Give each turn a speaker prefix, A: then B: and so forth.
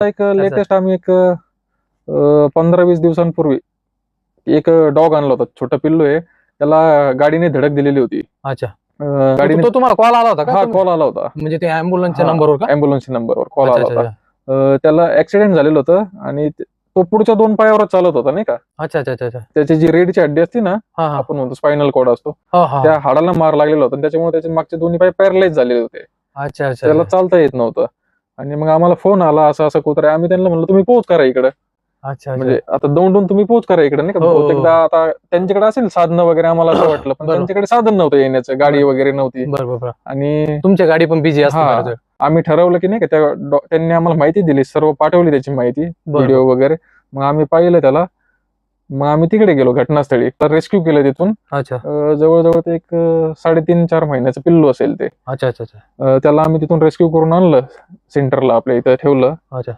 A: एक लेटेस्ट आम्ही एक पंधरा वीस दिवसांपूर्वी एक डॉग आणला होता छोटा पिल्लू आहे. त्याला गाडीने धडक दिलेली होती.
B: अच्छा.
A: अं, गाडीने
B: तो तुम्हाला कॉल आला होता का
A: हा कॉल आला होता.
B: म्हणजे ते अँब्युलन्सच्या
A: हा,
B: नंबरवर का?
A: अँब्युलन्सच्या नंबरवर कॉल आला
B: अच्छा,
A: होता.
B: अच्छा.
A: अं, त्याला ऍक्सिडेंट झालेलं होतं आणि ते- तो पुढच्या दोन पायावर चालत होता नाही का?
B: अच्छा अच्छा अच्छा अच्छा.
A: त्याची जी रेडची हड्डी असते ना
B: हा हा.
A: आपण म्हणतो स्पायनल कॉड असतो
B: हा, हा.
A: त्या हाडाला मार लागलेला होता आणि त्याच्यामुळे त्याचे मागचे दोन्ही पाय पॅरलाइज झालेले होते.
B: अच्छा अच्छा
A: त्याला चालता येत नव्हतं. आणि मग आम्हाला फोन आला असं असं कुत्रा. आम्ही त्यांना म्हणलं तुम्ही पोच करा इकडे
B: अच्छा.
A: म्हणजे आता दौंडून तुम्ही पोच करा इकडे नाही का
B: हो, हो, हो.
A: बहुतेकदा आता त्यांच्याकडे असेल साधनं वगैरे आम्हाला असं वाटलं पण
B: बरोबर.
A: त्यांच्याकडे साधन नव्हतं येण्याचं गाडी वगैरे नव्हती
B: बरं बरं बरं
A: आणि
B: तुमची गाडी पण बिझी असते
A: हा. आम्ही ठरवलं की नाही का त्यांनी आम्हाला माहिती दिली सर्व पाठवली त्याची माहिती. व्हिडिओ वगैरे मग आम्ही पाहिलं त्याला मग आम्ही तिकडे गेलो घटनास्थळी. तर रेस्क्यू केलं तिथून.
B: अच्छा.
A: अं, जवळजवळ ते एक अं, साडेतीन चार महिन्याचं पिल्लू असेल ते.
B: अच्छा अच्छा अच्छा.
A: अं, त्याला आम्ही तिथून रेस्क्यू करून आणलं सेंटरला आपल्या इथं ठेवलं.
B: अच्छा.